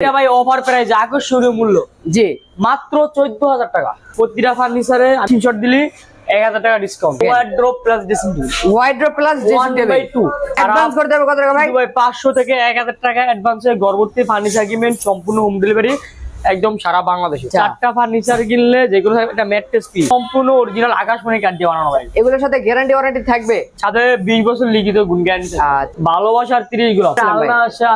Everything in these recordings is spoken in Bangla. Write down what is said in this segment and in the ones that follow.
এটা ভাই অফার প্রাইস আকর্ষণীয় মূল্য। জি। মাত্র চোদ্দ হাজার টাকা। প্রতিটা ফার্নিচারে স্ক্রিনশট দিলি এক হাজার টাকা discount plus dressing table wardrobe plus. Advance কত টাকা ভাই? ভাই পাঁচশো থেকে এক হাজার টাকা গর্ভবতী ফার্নিচার সম্পূর্ণ হোম ডেলিভারি একদম সারা বাংলাদেশে। চারটা ফার্নিচার কিনলে যেগুলো একটা ম্যাট্রেস ফি সম্পূর্ণ অরিজিনাল আকাশমণি কাঠ দিয়ে বানানো ভাই। এগুলোর সাথে গ্যারান্টি ওয়ারেন্টি থাকবে? সাথে বিশ বছর লিখিত গুণ গ্যারান্টি আচ্ছা। ভালোবাসার তিরিশগুলো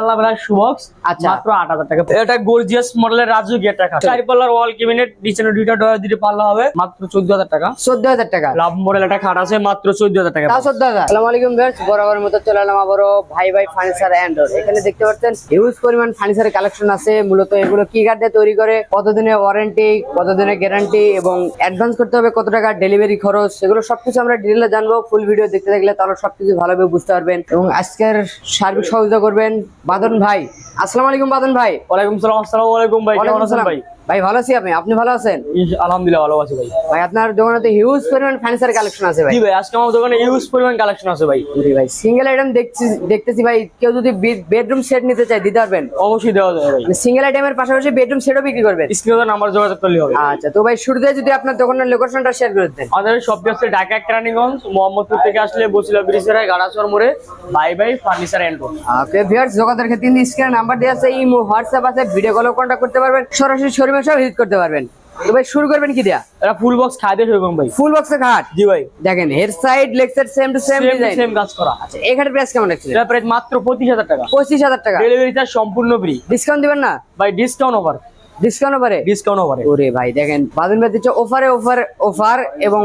আল্লাহ সুবক্স আচ্ছা। মাত্র টাকা। এটা গর্জিয়াস মডেলের রাজু গেট রাখা চারি পাল্লার ওয়াল ক্যাবিনেট নিচে দুইটা ডয়ার দিতে পাল্লা হবে। মাত্র চোদ্দ হাজার টাকা। চোদ্দ হাজার টাকা। লাভ মডেল একটা খাট আছে মাত্র চোদ্দ হাজার টাকা। তাও চোদ্দ হাজার। আসসালামু আলাইকুম ভিউয়ার্স বরাবর মতো চলে এলাম আবারও ভাই ভাই ফার্নিচার এন্ড এখানে দেখতে পাচ্ছেন হিউজ পরিমাণ ফার্নিচারের কালেকশন আছে। মূলত এগুলো কি দিয়ে তৈরি করে কতদিনের ওয়ারেন্টি কতদিনের গ্যারান্টি এবং অ্যাডভান্স করতে হবে কত টাকা ডেলিভারি খরচ সেগুলো সবকিছু আমরা ডিটেলে জানব। ফুল ভিডিও দেখতে থাকলে তাহলে সবকিছু ভালোভাবে বুঝতে পারবেন। এবং আজকের সার্বিক সহযোগিতা করবেন বাদন ভাই। আসসালামু আলাইকুম বাদন ভাই। ওয়ালাইকুম সালাম আসসালামু আলাইকুম ভাই কেমন আছেন আসসালাম। ভাই? ভাই ভালো আছি আপনি আপনি ভালো আছেন? আলহামদুলিল্লাহ ভালো আছি ভাই। ভাই আপনার দোকানে তো হিউজ পরিমাণ ফার্নিচার কালেকশন আছে ভাই। জি ভাই আজকে আমার দোকানে ইউজ পরিমাণ কালেকশন আছে ভাই। জি ভাই সিঙ্গেল আইটেম দেখছি দেখতেছি ভাই কেউ যদি বেডরুম সেট নিতে চায় দিতে পারবেন? অবশ্যই দেওয়া যাবে ভাই। সিঙ্গেল আইটেমের পাশাপাশি বেডরুম সেটও বিক্রি করবেন? স্ক্রিনে নাম্বার যোগাযোগ করলে হবে। আচ্ছা তো ভাই শুরুতে যদি আপনার দোকানের লোকেশনটা শেয়ার করে দেন। আমাদের শপটি হচ্ছে ঢাকা কেরানীগঞ্জ মোহাম্মদপুর থেকে আসলে বসিলা ব্রিজের গাড়াচর মোড়ে buy buy furniture and okay viewers যোগাযোগের ক্ষেত্রে স্ক্রিনে নাম্বার দেওয়া আছে ইমো হোয়াটসঅ্যাপ আছে ভিডিও কলও কন্ট্যাক্ট করতে পারবেন। সরাসরি শোরুমে সব ভিজিট করতে পারবেন। তো ভাই শুরু করবেন কি দেয়া? এটা ফুল বক্স শুরু করুন ভাই। ফুল বক্সে ঘাট জি ভাই। দেখেন head side leg side same to same design same কাজ করা। আচ্ছা এই প্রাইস কেমন রাখছিলেন? এটা প্রাইস মাত্র পঁচিশ হাজার টাকা। পঁচিশ হাজার টাকা। ডেলিভারি চার্জ সম্পূর্ণ ফ্রি ডিসকাউন্ট দিবেন না? ভাই ডিসকাউন্ট অফার ডিসকাউন্ট পারে ডিসকাউন্ট অফারে ওরে ভাই দেখেন বাদন ভাই দিচ্ছে অফারে অফার অফার এবং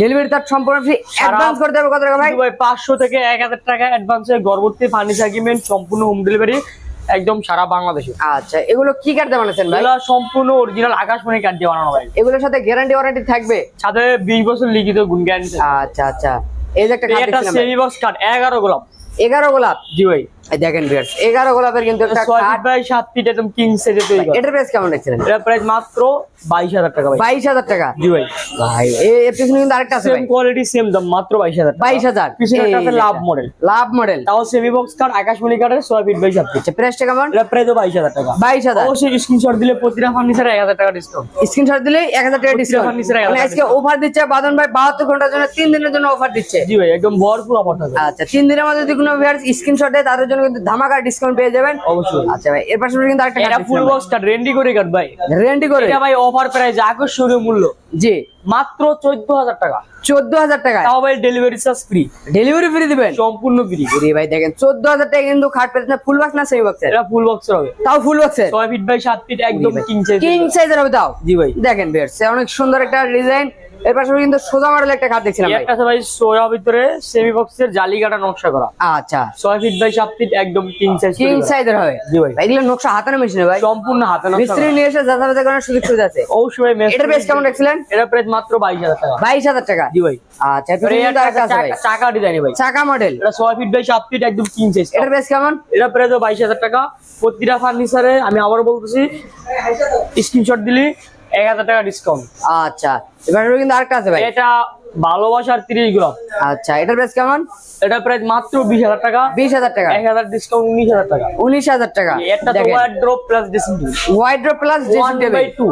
ডেলিভারি তার সম্পূর্ণ ফ্রি অ্যাডভান্স করতে হবে কত টাকা ভাই? ভাই পাঁচশো থেকে এক হাজার টাকা অ্যাডভান্সে গর্ভবতী ফার্নিচার কিনবেন সম্পূর্ণ হোম ডেলিভারি একদম সারা বাংলাদেশে। আচ্ছা এগুলো কি কাটতে বানাচ্ছেন ভাই? এগুলো সম্পূর্ণ অরিজিনাল আকাশমণি দিয়ে বানানো ভাই। এগুলোর সাথে গ্যারান্টি ওয়ারেন্টি থাকবে? সাথে বিশ বছর লিখিত গুণ গ্যারান্টি আচ্ছা আচ্ছা। এই যে একটা কার্ড একটা দেখছিলাম ভাই। সেমি বক্স কাট 11 গোলাপ। এগারো গোলাপ। জি ভাই। দেখেন ভিউয়ার্স এগারো গোলাপের কিন্তু একটা ছয় বাই সাত ফিট একদম কিং সাইজে তৈরি করা। এটার প্রাইস কেমন রাখছিলেন এটা প্রাইস মাত্র বাইশ হাজার টাকা ভাই। বাইশ হাজার টাকা? জি ভাই। ভাই এর পিছনে কিন্তু আরেকটা আছে সেম কোয়ালিটি সেম দাম মাত্র বাইশ হাজার পিছনে একটা আছে লাভ মডেল লাভ মডেল তাও সেমি বক্স কাঠ আকাশমণি কাঠের ছয় ফিট বাই সাত ফিট প্রাইসটা কেমন? এটা প্রাইসও বাইশ টাকা। বাইশ হাজার। অবশ্যই স্ক্রিনশট দিলে প্রতিটা ফার্নিচারে টাকা ডিসকাউন্ট স্ক্রিনশট দিলে এক হাজার টাকা প্রতিটা ডিসকাউন্ট furniture এ 1000 মানে আজকে অফার দিচ্ছে বাদন ভাই বাহাত্তর ঘণ্টার জন্য তিন দিনের জন্য অফার দিচ্ছে। জি ভাই একদম ভরপুর অফার থাকবে আচ্ছা তিন দিনের মধ্যে যদি কোনো ভিউয়ার্স স্ক্রিনশট দেয় তাদের জন্য কিন্তু ধামাকা ডিসকাউন্ট পেয়ে যাবেন। অবশ্যই। আচ্ছা ভাই এর পাশাপাশি কিন্তু আরেকটা এটা ফুল বক্স কাঠ রেন্ডি করে কাঠ ভাই। রেন্টি করে। এটা ভাই অফার প্রাইস আকর্ষণীয় মূল্য। জি। মাত্র চোদ্দ হাজার টাকা। চোদ্দ হাজার টাকা তাও ভাই delivery charge free delivery free দিবেন? সম্পূর্ণ ফ্রি রে ভাই দেখেন চোদ্দ হাজার টাকা কিন্তু খাট পেয়েছেন ফুল বক্স না সেমি বক্সের এটা ফুল বক্স হবে। তাও ফুল বক্সের ছয় ফিট বাই সাত ফিট একদম কিং সাইজ কিং সাইজের হবে তাও? জি ভাই। দেখেন ভিউয়ার্স অনেক সুন্দর একটা ডিজাইন এর পাশাপাশি কিন্তু সোজা মডেল একটা খাট দেখছিলাম ভাই। একটা ভাই সোয়া ভিতরে সেমি বক্সের জালি কাটা নকশা করা। আচ্ছা। ফিট বাই ফিট একদম কিং সাইজ কিং সাইজের হবে জি ভাই। ভাই এগুলো নকশা হাতানো মেশিনে ভাই। সম্পূর্ণ হাতে মিস্ত্রি নিয়ে এসে যাতা যাতা করার সুযোগ সুবিধা আছে। অবশ্যই ভাই মেস- এটার প্রাইস কেমন রাখছিলেন? এটা প্রাইস মাত্র বাইশ হাজার টাকা। বাইশ হাজার টাকা? জি ভাই। আচ্ছা একটা আছে ভাই। চাকা- ডিজাইন ভাই। চাকা মডেল এটা ফিট বাই ফিট একদম কিং সাইজ এটার প্রাইস কেমন? এটা প্রাইস টাকা। প্রতিটা ফার্নিচারে আমি আবারও বলতেছি স্ক্রিনশট দিলি। এক হাজার টাকা ডিসকাউন্ট আচ্ছা এবার কিন্তু আরেকটা আছে ভাই। এটা ভালোবাসার তিরিশ গ্রাম আচ্ছা এটার প্রাইস কেমন? এটা প্রাইস মাত্র বিশ হাজার টাকা। বিশ হাজার টাকা। এক হাজার ডিসকাউন্ট উনিশ হাজার টাকা। উনিশ হাজার টাকা। একটা তো দেখেন। Wardrobe plus dressing table wardrobe plus one by two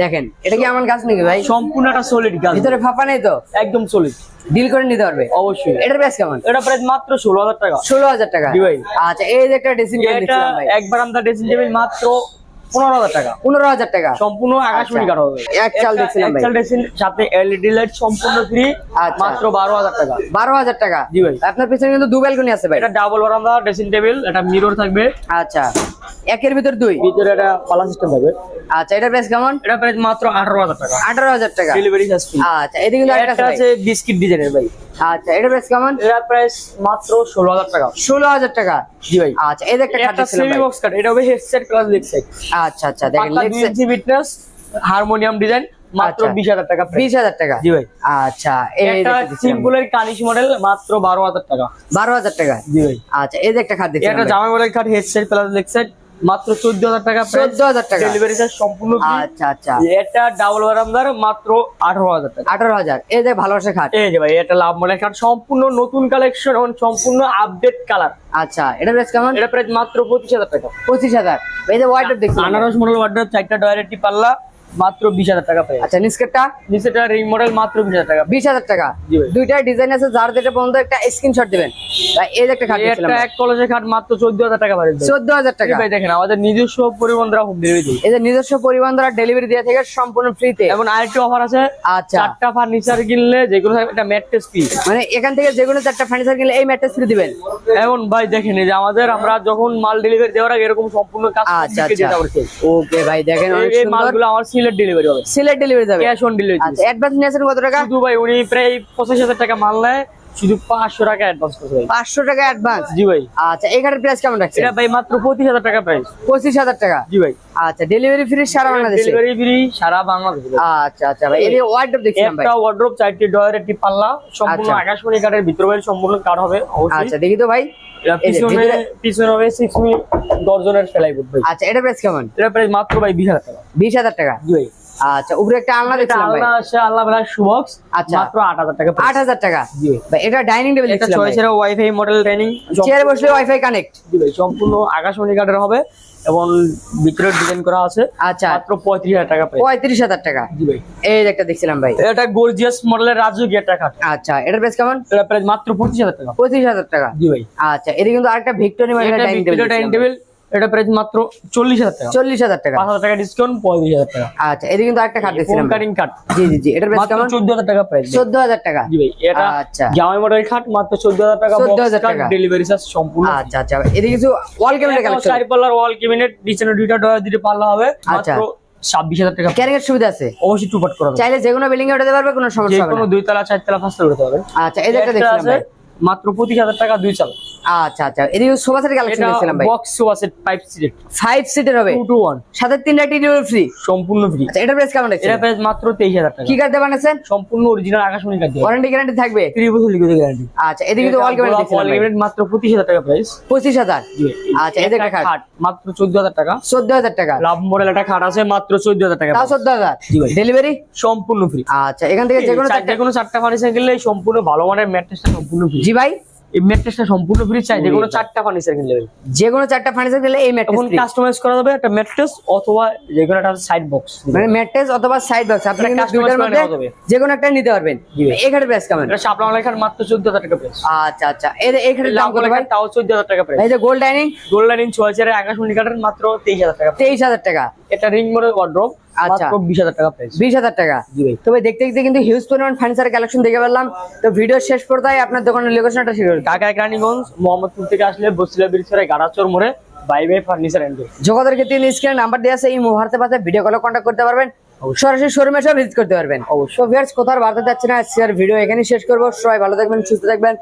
দেখেন এটা কি আমার গাছ নাকি ভাই? সম্পূর্ণ একটা সলিড গাছ। ভিতরে ফাঁপা নেই তো? একদম সলিড ডিল করে নিতে পারবে? অবশ্যই। এটার প্রাইস কেমন? এটা প্রাইস মাত্র ষোলো হাজার টাকা। ষোলো হাজার টাকা। আচ্ছা এই যে একটা ড্রেসিং টেবিল এটা একবার আমরা ড্রেসিং টেবিল মাত্র পনেরো হাজার টাকা পনেরো হাজার টাকা সম্পূর্ণ আকাশমণি আচ্ছা। হবে এক চাল দেখছিলাম ভাই। এক চাল ড্রেসিং সাথে এলইডি লাইট সম্পূর্ণ ফ্রি আচ্ছা। মাত্র বারো হাজার টাকা বারো হাজার টাকা জি ভাই। আপনার পিছনে কিন্তু দু ব্যালকনি আছে ভাই এটা ডাবল বারান্দা ড্রেসিং টেবিল এটা মিরর থাকবে আচ্ছা একের ভিতর দুই? ভিতরে একটা পালা সিস্টেম থাকবে আচ্ছা এটার প্রাইস কেমন? এটা প্রাইস মাত্র আঠারো হাজার টাকা। আঠারো হাজার টাকা। ডেলিভারি চার্জ ফ্রি আচ্ছা এদিকে কিন্তু আরেকটা একটা আছে বিস্কিট ডিজাইনের ভাই ভাই। আচ্ছা এটার প্রাইস কেমন? এটা প্রাইস মাত্র ষোলো হাজার টাকা। ষোলো হাজার টাকা? জি ভাই। আচ্ছা এই যে একটা খাট একটা সেমি বক্স কাট এটা হবে হেডসেট প্লাস লেগ সাইড আচ্ছা আচ্ছা দেখেন দুই ইঞ্চি ফিটনেস হারমোনিয়াম ডিজাইন মাত্র আচ্ছা। বিশ হাজার টাকা বিশ হাজার টাকা। জি ভাই। আচ্ছা এটা। সিম্পলের কানিশ মডেল মাত্র বারো হাজার টাকা। বারো হাজার টাকা। জি ভাই। আচ্ছা এই যে একটা খাট দেখছিলাম একটা ভাই। জামা model cut headset plus leg side মাত্র চোদ্দ হাজার টাকা 14,000 টাকা। ডেলিভারি চার্জ সম্পূর্ণ। আচ্ছা আচ্ছা। এটা ডাবল বারান্দার মাত্র আঠারো হাজার টাকা। আঠারো হাজার। এই যে ভালোবাসা খাট। এই যে ভাই এটা লাভ মনে খাট। সম্পূর্ণ নতুন কালেকশন এবং সম্পূর্ণ আপডেট কালার আচ্ছা এটা প্রাইস কেমন? এটা প্রাইস মাত্র পঁচিশ হাজার টাকা। পঁচিশ হাজার। এই যে ওয়াইড দেখুন। আনারস মডেল ওয়ার্ডার চারটা ডয়ারেটি পাল্লা। মাত্র বিশ হাজার টাকা পাই আচ্ছা নিস্কেটটা নিচেটা রিং মডেল মাত্র বিশ হাজার টাকা। বিশ হাজার টাকা। দুইটা ডিজাইন আছে যার যেটা পর্যন্ত একটা স্ক্রিনশট দিবেন। ভাই, এই যে একটা খাট একটা এক কলেজের খাট মাত্র চোদ্দ হাজার টাকা পাই চোদ্দ হাজার টাকা। ভাই দেখেন আমাদের নিজস্ব পরিবহন দ্বারা হোম ডেলিভারি এই যে নিজস্ব পরিবহন দ্বারা ডেলিভারি দিয়ে থেকে সম্পূর্ণ ফ্রিতে এবং আরেকটি অফার আছে আচ্ছা। চারটা ফার্নিচার কিনলে যেগুলো একটা ম্যাট্রেস ফ্রি মানে এখান থেকে চারটা ফার্নিচার কিনলে এই ম্যাট্রেস ফ্রি দিবেন। ভাই দেখেন এই যে আমাদের আমরা যখন মাল ডেলিভারি দেওয়ার আগে এরকম সম্পূর্ণ কাজ আচ্ছা আচ্ছা। ওকে ভাই দেখেন অনেক এই সুন্দর। মালগুলো আমার সিলেট ডেলিভারি হবে। সিলেট ডেলিভারি যাবে। ক্যাশ অন ডেলিভারি আচ্ছা অ্যাডভান্স নিয়েছেন কত টাকা? শুধু ভাই উনি প্রায় পঁচিশ হাজার টাকা মাল নেয়। শুধু পাঁচশো টাকা অ্যাডভান্স করতে ভাই পাঁচশো টাকা অ্যাডভান্স জি ভাই। আচ্ছা এই খাটের প্রাইস কেমন রাখছে এটা ভাই মাত্র পঁচিশ হাজার টাকা প্রাইস পঁচিশ হাজার টাকা? জি ভাই। আচ্ছা ডেলিভারি ফ্রি সারা বাংলাদেশে? ডেলিভারি ফ্রি সারা বাংলাদেশে। আচ্ছা আচ্ছা ভাই এই ওয়ার্ডরোব দেখছিলাম ভাই। একটা ওয়ার্ড্রোপ চারটি ডয়ের একটি পাল্লা সম্পূর্ণ আচ্ছা। আকাশমণি কাঠের ভিতর বাইরে সম্পূর্ণ কাঠ হবে অবশ্যই। আচ্ছা দেখি তো ভাই। এটা পিছনে পিছনে হবে সিক্স মিনিট দর্জনের সেলাই বোর্ড ভাই। আচ্ছা এটা প্রাইস কেমন? এটা প্রাইস মাত্র ভাই বিশ হাজার টাকা। বিশ হাজার টাকা? জি ভাই। আচ্ছা উপরে একটা আলনা এটা দেখছিলাম ভাই। আল্লাহ আছে আল্লাহ বেলা সুবক্স আচ্ছা। মাত্র আট হাজার টাকা আট হাজার টাকা। জি। ভাই এটা ডাইনিং টেবিল এটা দেখছিলাম ছয় ভাই। সেরা ওয়াইফাই মডেল ট্রেনিং চেয়ারে বসলে ওয়াইফাই কানেক্ট জি ভাই সম্পূর্ণ আকাশমণি কাঠের হবে এবং ভিতরে ডিজাইন করা আছে। আচ্ছা। মাত্র পঁয়ত্রিশ হাজার টাকা প্রাইস পঁয়ত্রিশ হাজার টাকা। জি ভাই। এই একটা দেখছিলাম ভাই। এটা গর্জিয়াস মডেলের রাজকীয় একটা খাট। আচ্ছা এটার প্রাইস কেমন? এটা প্রাইস মাত্র পঁচিশ হাজার টাকা। পঁচিশ হাজার টাকা। জি ভাই। আচ্ছা এটা কিন্তু আরেকটা victory dining Victoria dining table table এটা প্রাইস মাত্র চল্লিশ হাজার টাকা। চল্লিশ হাজার টাকা। পাঁচ হাজার টাকা ডিসকাউন্ট পঁয়ত্রিশ হাজার টাকা। আচ্ছা এটা কিন্তু দেখছিলাম। কাটিং জি জি জি এটার প্রাইস কেমন? চোদ্দ হাজার টাকা প্রাইস চোদ্দ হাজার টাকা। জি ভাই এটা আচ্ছা। জামাই মডেল খাট মাত্র চোদ্দ হাজার টাকা 14,000 টাকা। ডেলিভারি চার্জ সম্পূর্ণ আচ্ছা আচ্ছা এটা কিছু ওয়াল ক্যাবিনেট কালেকশন চারি পাল্লার ওয়াল ক্যাবিনেট পিছনে দুইটা ডয়ার দিতে পাল্লা হবে আচ্ছা। ছাব্বিশ হাজার টাকা। ক্যারিং এর সুবিধা আছে? অবশ্যই টু পাট করা চাইলে যে কোনো বিল্ডিং এ উঠাতে পারবে কোনো যে সমস্যা হবে কোনো না। দুই তলা চার তলা পাঁচ তলা উঠতে হবে আচ্ছা এই একটা একটা দেখছিলাম মাত্র পঁচিশ হাজার টাকা দুই চাল। আচ্ছা আচ্ছা। এদিকে সোফা সেটের কালেকশন দেখছিলাম ভাই। বক্স সোফা সেট ফাইভ সিটের ফাইভ সিটের হবে। টু টু ওয়ান সাথে তিনটা টি ফ্রি সম্পূর্ণ ফ্রি আচ্ছা এটার প্রাইস কেমন আছে? এটা প্রাইস মাত্র তেইশ হাজার টাকা। কি কার্ড বানাচ্ছেন? সম্পূর্ণ অরিজিনাল আকাশমণি দিয়ে। ওয়ারেন্টি গ্যারান্টি থাকবে? ত্রিশ বছর লিখিত গ্যারান্টি আচ্ছা এদিকে তো ওয়াল ক্যাবিনেট দেখছিলাম ভাই। মাত্র পঁচিশ হাজার টাকা প্রাইস পঁচিশ হাজার। আচ্ছা এই একটা খাট মাত্র চোদ্দ হাজার টাকা। চোদ্দ হাজার টাকা। লাভ মডেল একটা খাট আছে মাত্র চোদ্দ হাজার টাকা তাও চোদ্দ হাজার। জি ভাই। ডেলিভারি সম্পূর্ণ ফ্রি আচ্ছা এখান থেকে যে কোনো চারটে যে কোনো চারটা ফার্নিচার কিনলে সম্পূর্ণ ভালো মানের ম্যাট্রেসটা সম্পূর্ণ ফ্রি জি ভাই। এই ম্যাট্রেসটা সম্পূর্ণ ফ্রি চাই যে কোনো চারটা ফার্নিচার কিনলে। যে কোনো চারটা ফার্নিচার কিনলে এই ম্যাট্রেস তখন কাস্টমাইজ করা যাবে একটা ম্যাট্রেস অথবা যে কোনো একটা সাইড বক্স মানে ম্যাট্রেস অথবা সাইড বক্স আপনি দুইটার মধ্যে যে কোনো একটা নিতে পারবেন। এখানে প্রাইস কেমন? এটা শাপলা খাট মাত্র চোদ্দ হাজার টাকা প্রাইস আচ্ছা আচ্ছা। এই এখানে দাম কত ভাই? তাও চোদ্দ হাজার টাকা প্রাইস এই যে গোল্ড ডাইনিং গোল্ডেন ইন ছয় চারের আকাশমণি কাঠের মাত্র তেইশ হাজার টাকা তেইশ হাজার টাকা। এটা রিং মডেল ওয়ার্ড্রোপ আচ্ছা। মাত্র বিশ হাজার টাকা বিশ হাজার টাকা। তবে দেখতে দেখতে কিন্তু হিউজ পরিমাণ ফার্নিচার কালেকশন দেখে পেলাম তো ভিডিও শেষ পর্যায়ে আপনার দোকানের লোকেশনটা শেয়ার ঢাকা রানীগঞ্জ মোহাম্মদপুর থেকে আসলে বসিলা ব্রিজের গাড়াচর মোড়ে বাই বাই ফার্নিচার এন্ড যোগাযোগের ক্ষেত্রে স্ক্রিনে নাম্বার দেওয়া আছে এই মুহূর্তে পাশে ভিডিও কলে কন্ট্যাক্ট করতে পারবেন। সরাসরি শোরুমে ভিজিট করতে পারবেন। তো কোথাও বাড়তে যাচ্ছে না আজকের ভিডিও এখানে শেষ করব। সবাই ভালো থাকবেন সুস্থ থাকবেন।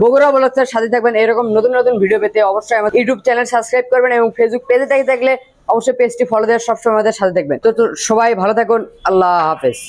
বগুড়া বলতের সাথে থাকবেন এরকম নতুন নতুন ভিডিও পেতে অবশ্যই আমার ইউটিউব চ্যানেল সাবস্ক্রাইব করবেন এবং ফেসবুক পেজে থেকে থাকলে অবশ্যই পেজটি ফলো দেওয়ার সবসময় আমাদের সাথে দেখবেন। তো সবাই ভালো থাকুন। আল্লাহ হাফেজ।